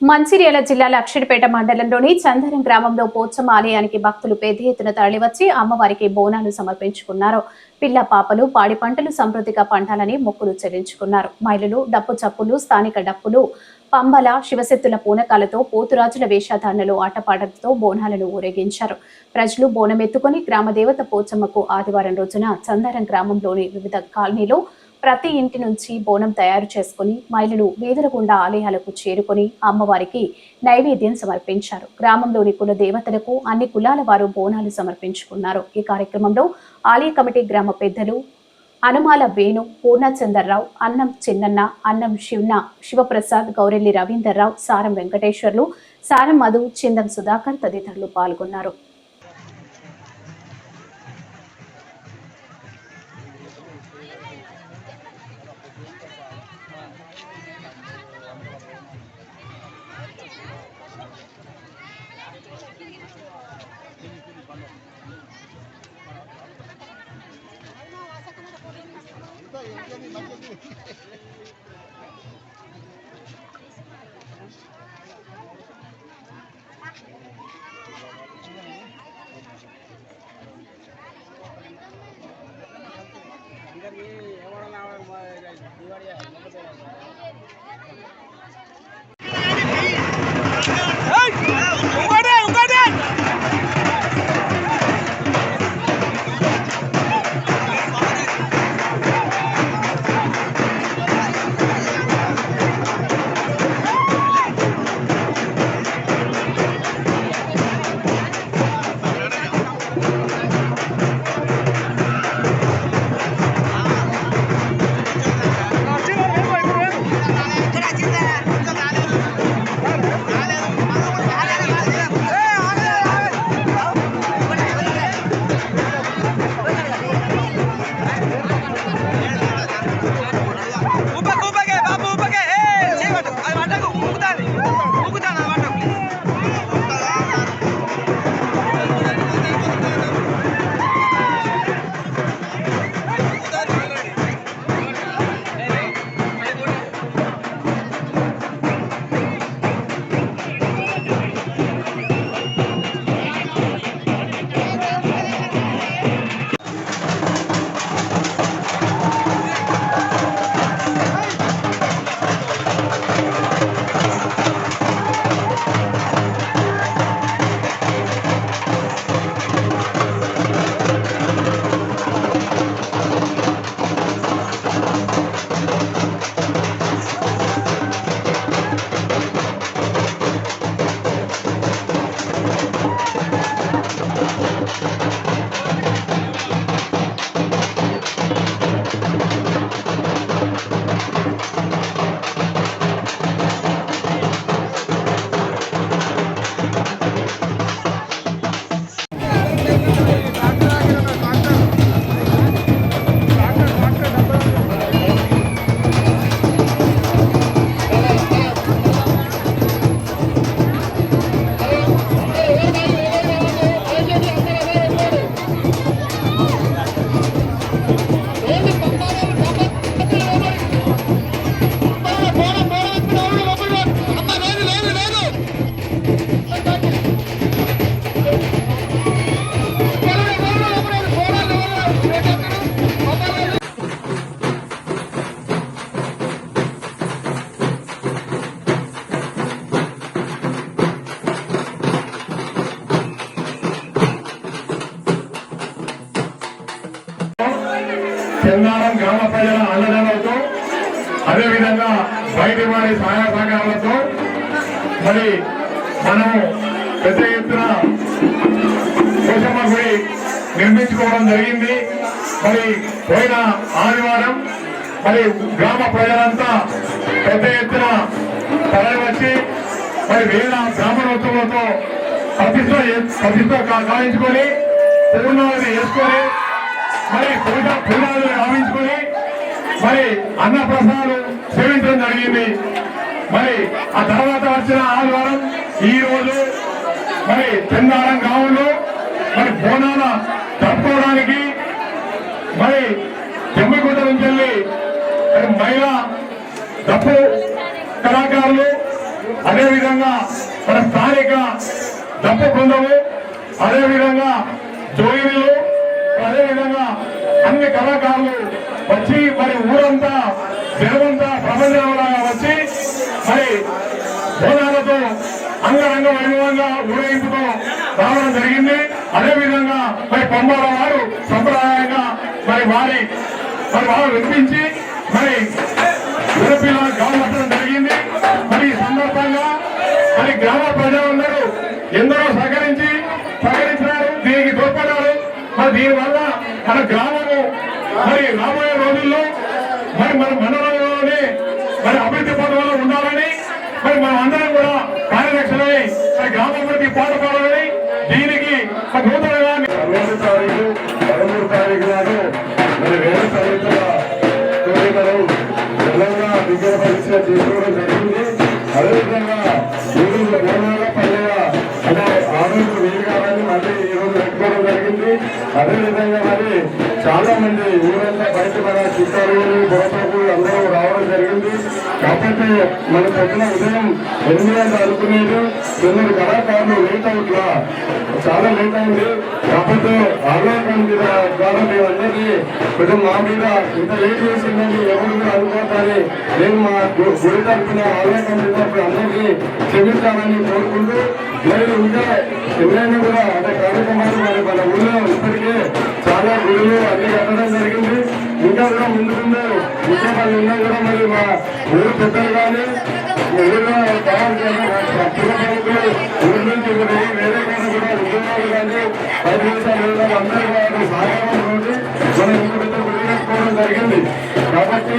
మంచిర్యాల జిల్లా లక్షడిపేట మండలంలోని చందరం గ్రామంలో పోచమ్మ ఆలయానికి భక్తులు పెద్ద ఎత్తున తరలివచ్చి అమ్మవారికి బోనాలు సమర్పించుకున్నారు. పిల్ల పాపలు పాడి పంటలు సమృద్ధిగా పండాలని మొక్కులు చెల్లించుకున్నారు. మహిళలు డప్పు చప్పులు స్థానిక డప్పులు పంబల శివశక్తుల పూనకాలతో పోతురాజుల వేషధారణలు ఆటపాటలతో బోనాలను ఊరేగించారు. ప్రజలు బోనం ఎత్తుకొని గ్రామదేవత పోచమ్మకు ఆదివారం రోజున చందారం గ్రామంలోని వివిధ కాలనీలో ప్రతి ఇంటి నుంచి బోనం తయారు చేసుకుని మహిళలు వీధులగుండా ఆలయాలకు చేరుకొని అమ్మవారికి నైవేద్యం సమర్పించారు. గ్రామంలోని కుల దేవతలకు అన్ని కులాల వారు బోనాలు సమర్పించుకున్నారు. ఈ కార్యక్రమంలో ఆలయ కమిటీ గ్రామ పెద్దలు అనుమాల వేణు పూర్ణచందర్రావు అన్నం చిన్నన్న అన్నం శివన శివప్రసాద్ గౌరెల్లి రవీందర్రావు సారం వెంకటేశ్వర్లు సారం మధు చిందం సుధాకర్ తదితరులు పాల్గొన్నారు. అందరికీ ఎవడన్నా 我不带你我不带你 గ్రామ ప్రజల అన్నదానాలతో అదేవిధంగా బయటి వారి సహాయ సహకారాలతో మరి మనము పెద్ద ఎత్తున కోసమ్మ గుడి నిర్మించుకోవడం జరిగింది. మరి పోయిన ఆదివారం మరి గ్రామ ప్రజలంతా పెద్ద ఎత్తున తరలివచ్చి మరి వేల బ్రాహ్మణోత్సవంతో ప్రతిష్ట ప్రతిష్ట కాయించుకొని పూర్ణావతి చేసుకొని మరి పూజ పూజలు రావించుకుని మరి అన్న ప్రసాదాలు సేవించడం జరిగింది. మరి ఆ తర్వాత వచ్చిన ఆదివారం ఈ రోజు మరి చెందారం గ్రామంలో మరి బోనాల తప్పుకోవడానికి మరి జమ్మిగుంట నుంచి వెళ్ళి మరి మహిళా డప్పు కళాకారులు అదేవిధంగా మన స్థానిక డప్పు బృందము అదేవిధంగా జోయిలు అదేవిధంగా అన్ని కళాకారులు వచ్చి మరి ఊరంతా జనమంతా ప్రపంచంలాగా వచ్చి మరి బోనాలతో అంగరంగ వైభవంగా ఊరేగింపుతో రావడం జరిగింది. అదేవిధంగా మరి పంబాల వారు సంప్రదాయంగా మరి వారి మరి వారు వినిపించి మరి విరపిలా గావట్టడం జరిగింది. మరి ఈ సందర్భంగా మరి గ్రామ ప్రజలందరూ ఎందరో సహకరించి సహకరించినారు. దీనికి తోడ్పడ్డారు. మరి దీనివల్ల మన గ్రామము మరి రాబోయే రోజుల్లో మరి మన మండలంలోనే మరి అభివృద్ధి పథకంలో ఉండాలని మరి మనం అందరం కూడా కార్యదక్షులై మరి గ్రామాభివృద్ధి పాటుపడాలని దీనికి మరి నూతనంగా తారీఖు పదమూడు తారీఖు నాడు మరి వేరే తరగతుల కోరికలు తెలంగాణ విద్యా పరీక్ష చేసుకోవడం జరిగింది. అదేవిధంగా ఈరోజు బోనాల పండుగ అంటే ఆ రోజు మళ్ళీ పెట్టుకోవడం జరిగింది. అదేవిధంగా చాలా మంది ఊరంతా బయట మన చుట్టాలు బోసకు అందరూ రావడం జరిగింది. కాకపోతే మన పొద్దున ఉదయం ఎనిమిది గంటలు అనుకునేది కొందరు కళాకారులు లేట్ అవుట్లా. చాలా లేట్ అయింది. కాకపోతే ఆలోచన మీద ద్వారా మేమందరికీ కొంచెం మా మీద ఇంత లేట్ చేసిందని ఎవరు కూడా అనుకోవద్దని నేను మా గు- గుడి తరఫున ఆలోచన మీద అందరినీ కోరుకుంటూ మరియు ఇంకా ఎవరైనా కూడా అంటే కార్యక్రమాలు మన ఊళ్ళో ఇప్పటికే చాలా గుడులు అన్ని కట్టడం జరిగింది. ఇంకా కూడా ముందు ఉద్యోగాలు ఉన్నా కూడా మరి మా ఊరు పెద్దలు కానీ ఊళ్ళో కావాల్సిన పిల్లలకు ఊరి నుంచి వేరే కానీ కూడా ఉద్యోగాలు కానీ పది నిమిషాలు అందరూ వారి సహకారంతో మనం ఇంకొక గుడి జరిగింది. కాబట్టి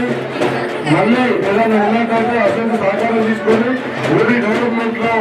మళ్ళీ ఏదైనా ఉన్నట్లయితే అత్యంత సహకారం తీసుకొని ఊరి డెవలప్మెంట్లో